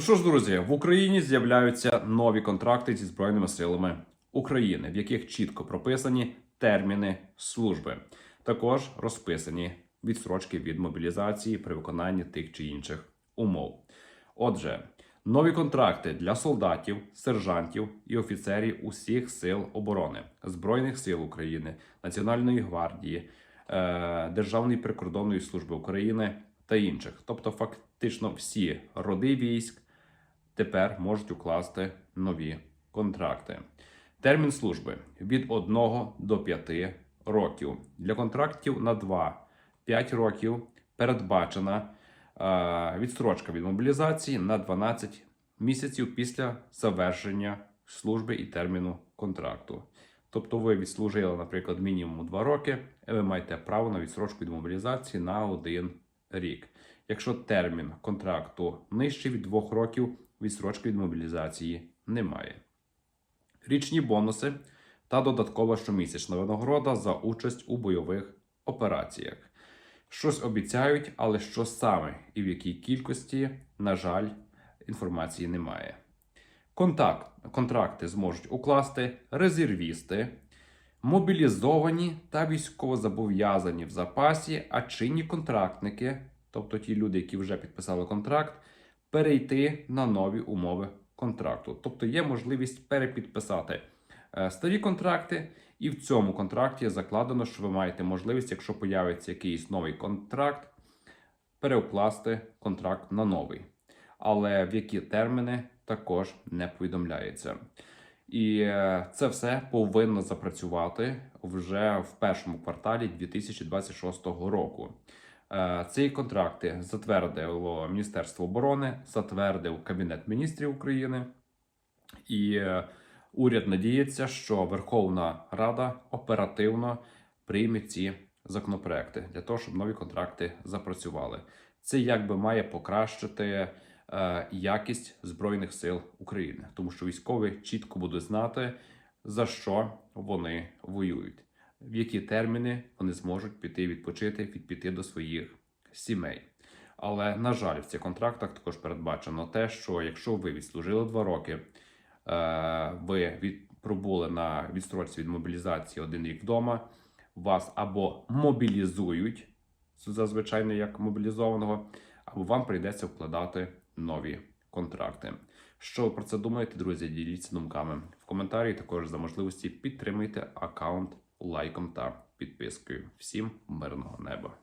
Ну що ж, друзі, в Україні з'являються нові контракти зі Збройними силами України, в яких чітко прописані терміни служби. Також розписані відстрочки від мобілізації при виконанні тих чи інших умов. Отже, нові контракти для солдатів, сержантів і офіцерів усіх сил оборони, Збройних сил України, Національної гвардії, е, Державної прикордонної служби України та інших. Тобто, фактично всі роди військ тепер можуть укласти нові контракти. Термін служби від 1 до 5 років. Для контрактів на 2-5 років передбачена е, відстрочка від мобілізації на 12 місяців після завершення служби і терміну контракту. Тобто ви відслужили, наприклад, мінімум 2 роки, і ви маєте право на відстрочку від мобілізації на 1 рік. Якщо термін контракту нижчий від 2 років, відстрочки від мобілізації немає. Річні бонуси та додаткова щомісячна винагорода за участь у бойових операціях. Щось обіцяють, але що саме і в якій кількості, на жаль, інформації немає. Контакт, контракти зможуть укласти резервісти, мобілізовані та військовозобов'язані в запасі, а чинні контрактники, тобто ті люди, які вже підписали контракт, перейти на нові умови контракту. Тобто є можливість перепідписати е, старі контракти, і в цьому контракті закладено, що ви маєте можливість, якщо появиться якийсь новий контракт, переукласти контракт на новий. Але в які терміни також не повідомляється. І е, це все повинно запрацювати вже в першому кварталі 2026 року. Е, Ці контракти затвердило Міністерство оборони, затвердив Кабінет міністрів України, і е, уряд надіється, що Верховна Рада оперативно прийме ці законопроекти для того, щоб нові контракти запрацювали. Це якби має покращити е, якість збройних сил України, тому що військові чітко будуть знати за що вони воюють в які терміни вони зможуть піти відпочити, піти до своїх сімей. Але, на жаль, в цих контрактах також передбачено те, що якщо ви відслужили два роки, е, ви від, пробули на відстрочці від мобілізації один рік вдома, вас або мобілізують зазвичай як мобілізованого, або вам прийдеться вкладати нові контракти. Що ви про це думаєте, друзі? Діліться думками в коментарі. Також за можливості підтримуйте аккаунт лайком та підпискою. Всім мирного неба!